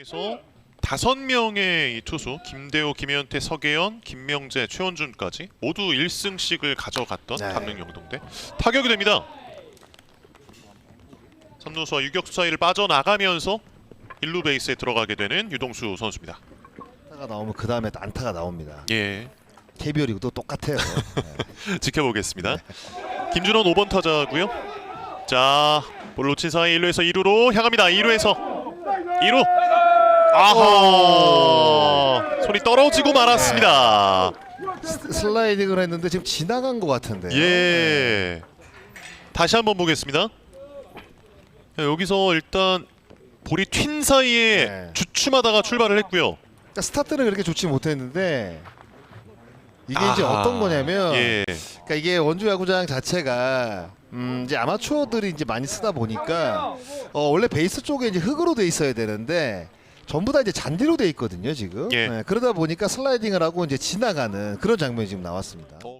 에서 다섯 명의 이 투수 김대호, 김현태, 서계현, 김명재, 최원준까지 모두 1승씩을 가져갔던 네. 강릉 영동대 타격이 됩니다. 삼루수와 유격수 사이를 빠져나가면서 1루 베이스에 들어가게 되는 유동수 선수입니다. 안타가 나오면 그 다음에 안타가 나옵니다. 예, KBO리고도 똑같아요. 네. 지켜보겠습니다. 김준원 5번 타자고요. 자, 볼 놓친 사이 1루에서 2루로 향합니다. 2루에서 2루. 아하. 손이 떨어지고 말았습니다. 스- 슬라이딩을 했는데 지금 지나간 것 같은데요. 예. 다시 한번 보겠습니다. 자, 여기서 일단 볼이 튄 사이에 네. 주춤하다가 출발을 했고요. 그러니까 스타트는 그렇게 좋지 못했는데 이게 이제 아하. 어떤 거냐면 예. 그러니까 이게 원주 야구장 자체가 음 이제 아마추어들이 이제 많이 쓰다 보니까 어 원래 베이스 쪽에 이제 흙으로 돼 있어야 되는데 전부 다 이제 잔디로 돼 있거든요 지금. 예. 네, 그러다 보니까 슬라이딩을 하고 이제 지나가는 그런 장면이 지금 나왔습니다. 더